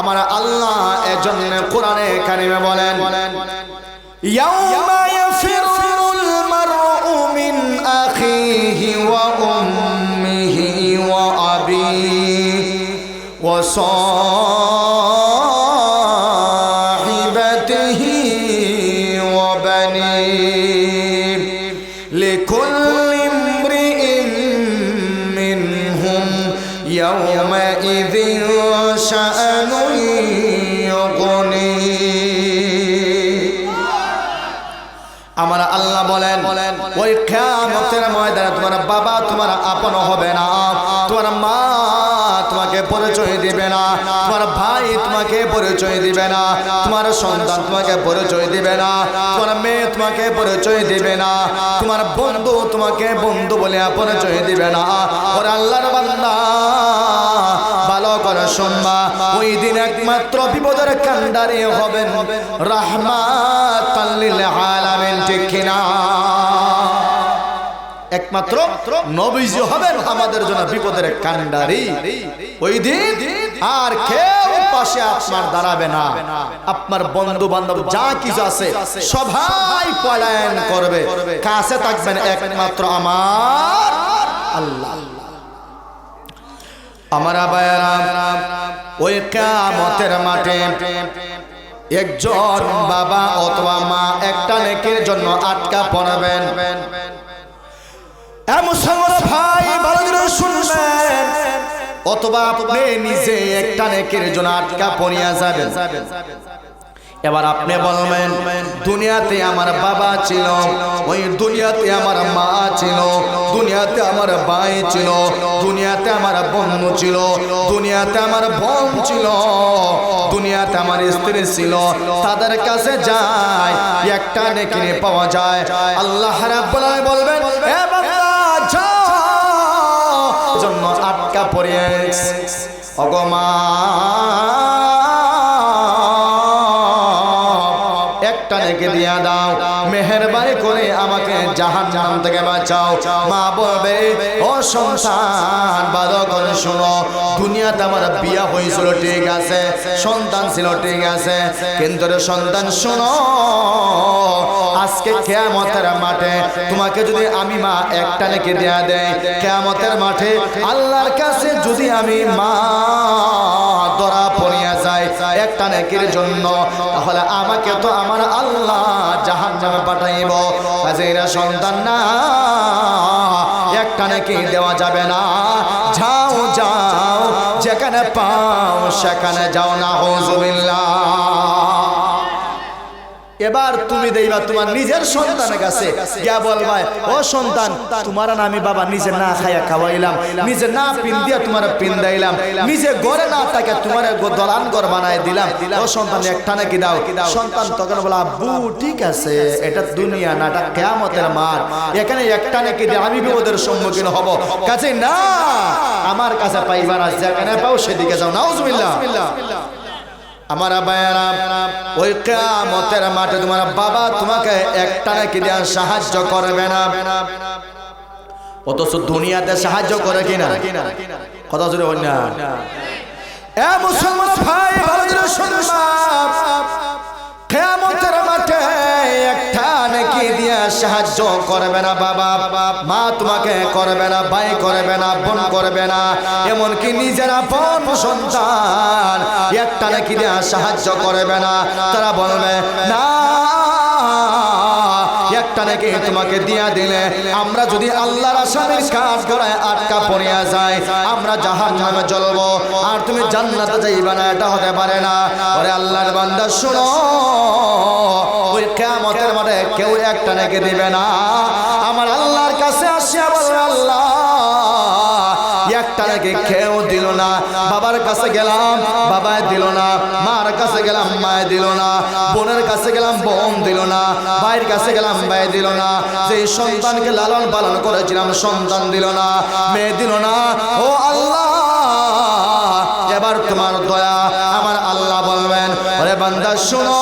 আমার আল্লাহ এজন্য কোরআনে কারিমে বলেন, ইয়াউমা ইয়াফিরুল মারউ মিন আখিহি ওয়া উম্মিহি ওয়া আবিহি ওয়া يومئذ شأن يغنيه আমার আল্লাহ বলেন ওই কিয়ামতের ময়দানে তোমার বাবা তোমার আপন হবে না তোমার মা তোমাকে পরিচয় দিবে না। তোমার ভাই তোমাকে পরিচয় দিবে না। তোমার সন্তান তোমাকে পরিচয় দিবে না। তোমার মেয়ে তোমাকে পরিচয় দিবে না। তোমার বন্ধু তোমাকে বন্ধু বলে পরিচয় দিবে না। ওর আল্লাহর বান্দা, ভালো করে শুনবা। ওই দিন একমাত্র বিপদের কান্ডারি হবেন রাহমাত আলামিন, ঠিক কিনা? একমাত্র নবীজি হবেন আমাদের জন্য বিপদের কান্ডারি ওই দিন আর কেউ পাশে আপনার দাঁড়াবে না। আপনার বন্ধু বান্ধব যা কিছু আছে সবাই পলায়ন করবে। কাছে থাকবেন একমাত্র আমার আল্লাহ। আমার আবায়ারা, ওই কামতের মাঠে একজন বাবা অথবা মা একটা নেকের জন্য আটকা পড়বেন। এবার আপনি বলবেন, দুনিয়াতে আমার বাবা ছিল, ওই দুনিয়াতে আমার মা ছিল, দুনিয়াতে আমার ভাই ছিল, দুনিয়াতে আমার বন্ধু ছিল, দুনিয়াতে আমার বোন ছিল, দুনিয়াতে আমার স্ত্রী ছিল, তাদের কাছে যায়, একটা নেকি পাওয়া যায়। আল্লাহ রাব্বুল বলবেন জন্য আটকা পড়ে অগমা একটা নেকে দিয়া দাও। মেহেরবানি করে আমাকে জাহান জাহান থেকে বাঁচাও। মা বলবে, ও সন্তান বাদক করে শোনো, দুনিয়াতে আমার বিয়া হয়েছিল, ঠিক আছে, সন্তান ছিল, ঠিক আছে, কিন্তু সন্তান, শোনো, আজকে কেয়ামতের মাঠে তোমাকে যদি আমি মা একটা নেকে দেয়া দেয় কেয়ামতের মাঠে আল্লাহর কাছে যদি আমি মা একটা জন্য। তাহলে আমাকে তো আমার আল্লাহ জাহান নামে পাঠাইব। হাজিরা সন্তান না, একটা নাকি দেওয়া যাবে না। যাও যাও, যেখানে পাও সেখানে যাও না, হজুবিল্লাহ। এবার তুমি দেইবা তোমার নিজের সন্তানের কাছে। গিয়া বলবা ও সন্তান, তোমার আমি বাবা নিজে না খাইয়া খাওয়াইলাম, নিজে না পিন দিয়া তোমার পিন দাইলাম, নিজে ঘরে না থাকে তোমার দলান ঘর বানাই দিলাম। ও সন্তান, একটা নাকি দাও। সন্তান তখন বলা, আব্বু, ঠিক আছে, এটা দুনিয়া না, এটা কেয়ামতের মাঠ। এখানে একটা নাকি দিয়ে আমি বিপদের সম্মুখীন হব। কাছে না, আমার কাছে পাইবা না যেখানে পাও, সেদিকে যাও। নাউজুবিল্লাহ। আমার বায়ারা ওই কেয়ামতের মাঠে তোমার বাবা তোমাকে একটা নাকি দেওয়ার সাহায্য করবে না। অথচ দুনিয়াতে সাহায্য করে কিনা? কথা শুনে বন্যা এ মুসলমান ভাই, ভালো শুনবা সাহায্য করবে না বাবা। মা তোমাকে করবে না, ভাই করবে না, বোন করবে না। এমনকি নিজেরা বোন সন্তান একটা নাকি দিয়া সাহায্য করবে না। তারা বলবে, না, একটা নাকি তোমাকে দিয়া দিলে আমরা যদি আল্লাহর আসামির কাজ করায় আটকা পড়িয়া যায় আমরা জাহান নামে জ্বলবো। আর তুমি জান্নাতে যাইবা না, এটা হতে পারে না। ওরে আল্লাহর বান্দা, শুনো। ওই কেয়ামতের মাঠে কেউ একটা নাকি দিবে না। আমার আল্লাহর কাছে আসিয়া বলবে আল্লাহ, একটা নাকি কেউ দিল না। বাবার কাছে গেলাম, বাবায় দিল না। মার কাছে গেলাম, মায় দিল না। বোনের কাছে গেলাম, বোন দিল না। ভাইয়ের কাছে গেলাম, ভাই দিল না। যে সন্তানকে লালন পালন করেছিলাম, সন্তান দিল না, মেয়ে দিল না। ও আল্লাহ, এবার তোমার দয়া। আমার আল্লাহ বলবেন, ওরে বান্দা, শোনো।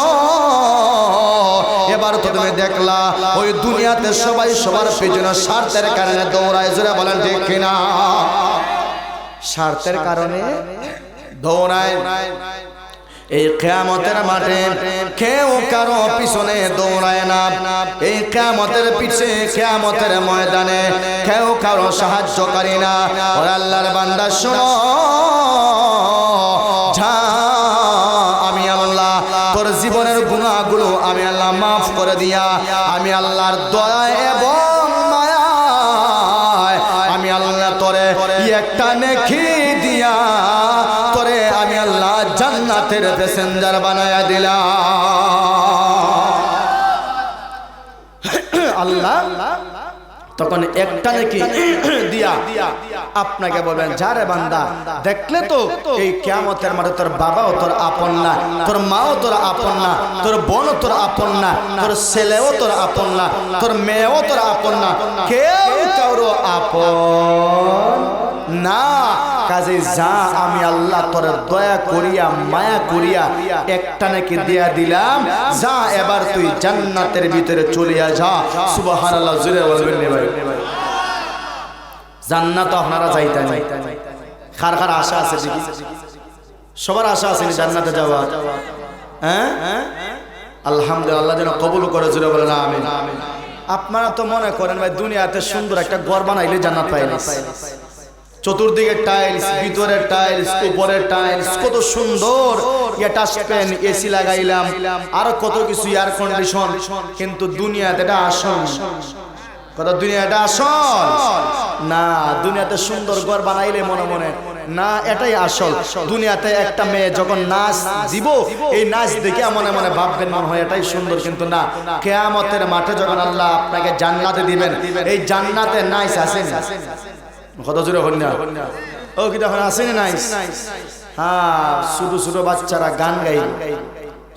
তুমি দেখলা, ওই দুনিয়াতে সবাই সবার পেছনে স্বার্থের কারণে দৌড়ায়। জোরে বলেন ঠিক কিনা? স্বার্থের কারণে দৌড়ায়। এই কেয়ামতের মাঠে কেউ কারও পিছনে দৌড়ায় না। এই কেয়ামতের পিছে, কেয়ামতের ময়দানে কেউ কারও সাহায্যকারী না। ও আল্লাহর বান্দা, শোনো। জীবনের গুণাগুলো আমি আল্লাহ মাফ করে দিয়া, আমি আল্লাহর দয়া এবং মায়া আমি আল্লাহ তরে একটা নেখি দিয়া, তরে আমি আল্লাহ জান্নাতের প্যাসেঞ্জার বানায়া আল্লাহ আল্লাহ তখন একটা নাকি দিয়া আপনাকে বলবেন, যারে বান্দা, দেখলে তো এই কেয়ামতের মাঠে তোর বাবাও তোর আপন না, তোর মাও তোর আপন না, তোর বোন তোর আপন না, তোর ছেলেও তোর আপন না, তোর মেয়েও তোর আপন না, কেউ কারও আপন না। কাজে যা আমি আল্লাহ তোর দয়া করিয়া, মায়া করিয়া একটা নাকি দিয়া দিলাম। যা, এবার তুই জান্নাতের ভিতরে চলিয়া যা। সুবহানাল্লাহ জুড়ে বলবেন জান্নাত আপনারা যাইতে নাই খার খার আশা আছে সবার আশা আছে নি জান্নাতে যাওয়া। হ্যাঁ? আলহামদুলিল্লাহ যেন কবুল করে জুড়ে বলেন, আমিন। আপনারা তো মনে করেন ভাই, দুনিয়াতে সুন্দর একটা ঘর বানাইলে জান্নাত পাইলে চতুর্দিকে টাইলস ভিতরের টাইলস উপরের টাইলস কত সুন্দর পেন এসি লাগাইলাম আরও কত কিছু এয়ার কন্ডিশন কিন্তু দুনিয়াতে এটা আসল। কথা দুনিয়াটা আসল? না দুনিয়াতে সুন্দর ঘর বানাইলে মনে মনে না এটাই আসল। দুনিয়াতে একটা মেয়ে যখন নাচ দিব এই নাচ দেখে মনে মনে ভাববেন মনে হয় এটাই সুন্দর কিন্তু না। কেয়ামতের মাঠে যখন আল্লাহ আপনাকে জান্নাতে দিবেন এই জান্নাতে নাইস আসেন কত জোরে না ও, কি তখন আসেনি নাইস? হ্যাঁ ছোট ছোট বাচ্চারা গান গাই।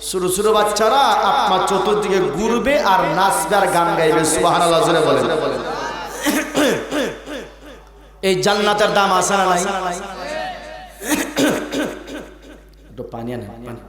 ছোট ছোট বাচ্চারা আপনার চতুর্দিকে ঘুরবে আর নাচবে আর গান গাইবে সুবাহান জোরে বলে এই জান্নাতের দাম আছে না নাই? পানি।